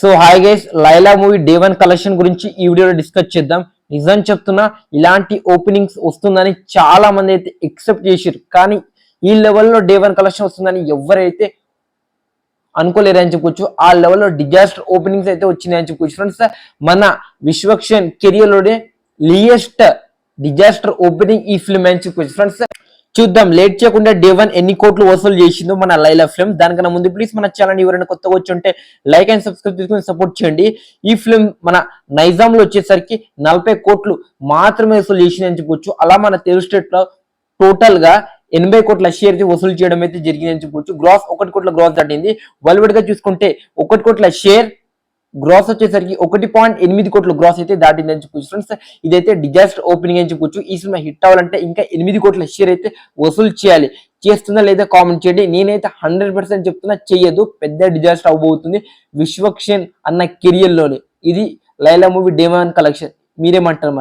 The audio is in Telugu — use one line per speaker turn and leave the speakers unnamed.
So hi guys Laila movie day one collection గురించి ఈ వీడియోలో డిస్కస్ చేద్దాం. నిజం చెప్తున్నా ఇలాంటి ఓపెనింగ్స్ వస్తుందని చాలా మంది అయితే ఎక్సెప్ట్ చేసారు కానీ ఈ లెవెల్లో డే వన్ కలెక్షన్ వస్తుందని ఎవరైతే అనుకోలేరని చెప్పుకోవచ్చు ఆ లెవెల్లో డిజాస్టర్ ఓపెనింగ్స్ అయితే వచ్చినాయని చెప్పుకోవచ్చు ఫ్రెండ్స్ మన విశ్వక్షన్ కెరియర్లోనే లియెస్ట్ డిజాస్టర్ ఓపెనింగ్ ఈ ఫిల్మ్ అని చెప్పుకోవచ్చు ఫ్రెండ్స్ చూద్దాం. లేట్ చేయకుండా డే వన్ ఎన్ని కోట్లు వసూలు చేసిందో మన లైలా ఫిల్మ్. దానికన్నా ముందు ప్లీజ్ మన ఛానల్ ఎవరైనా కొత్తగా వచ్చి ఉంటే లైక్ అండ్ సబ్స్క్రైబ్ చేసుకుని సపోర్ట్ చేయండి. ఈ ఫిల్మ్ మన నైజాం లో వచ్చేసరికి నలభై కోట్లు మాత్రమే వసూలు చేసింది అని చెప్పొచ్చు. అలా మన తెలుగు స్టేట్లో టోటల్గా ఎనభై కోట్ల షేర్ వసూలు చేయడం అయితే జరిగింది అని చెప్పొచ్చు. గ్రాస్ ఒకటి కోట్ల గ్రాస్ దాటింది. వరల్డ్గా చూసుకుంటే ఒకటి కోట్ల షేర్ గ్రాస్ వచ్చేసరికి ఒకటి పాయింట్ ఎనిమిది కోట్ల గ్రాస్ అయితే దాటింది అని చెప్పొచ్చు ఫ్రెండ్స్ ఇదైతే డిజాస్టర్ ఓపెనింగ్ అని చెప్పొచ్చు. ఈ సినిమా హిట్ అవ్వాలంటే ఇంకా ఎనిమిది కోట్ల షేర్ అయితే వసూలు చేయాలి. చేస్తుందా లేదా కామెంట్ చేయండి. నేనైతే హండ్రెడ్ పర్సెంట్ చెప్తున్నా చెయ్యదు. పెద్ద డిజాస్టర్ అవ్వబోతుంది విశ్వక్షన్ అన్న కెరియర్లోనే. ఇది లైలా మూవీ డేమాన్ కలెక్షన్ మీరేమంటారు